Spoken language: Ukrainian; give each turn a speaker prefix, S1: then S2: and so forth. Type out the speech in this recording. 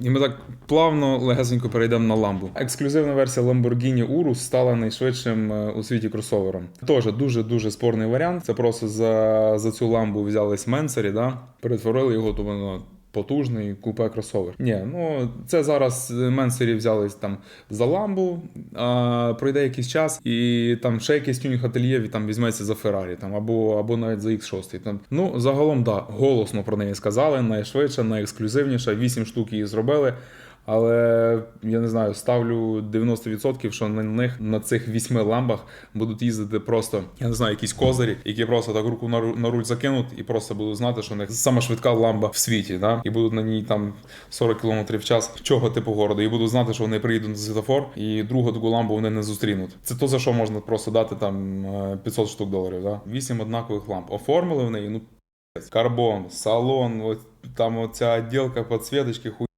S1: І ми так плавно, легесенько перейдемо на ламбу. Ексклюзивна версія Lamborghini Urus стала найшвидшим е, у світі кросовером. Теж дуже дуже спорний варіант. Це просто за, за цю ламбу взялись менсері, да? перетворили його то воно. Потужний купе кросовер. Ні, ну це зараз менсері взялись там за ламбу, а пройде якийсь час, і там ще якийсь тюнінг ательє там візьметься за Феррарі, там або, або навіть за X6. Там ну загалом да, голосно про неї сказали. Найшвидше, найексклюзивніше. Вісім штук її зробили. Але я не знаю, ставлю 90%, що на них на цих вісьми ламбах будуть їздити просто, я не знаю, якісь козирі, які просто так руку на, на руль закинуть і просто будуть знати, що в них сама швидка ламба в світі, да? і будуть на ній там 40 км в час чого типу городу, і будуть знати, що вони приїдуть на світофор, і другу таку ламбу вони не зустрінуть. Це то за що можна просто дати там е, 500 штук доларів. Да? Вісім однакових ламп. Оформили в неї, ну карбон, салон, там оця відділка, підсвіточки, хуй.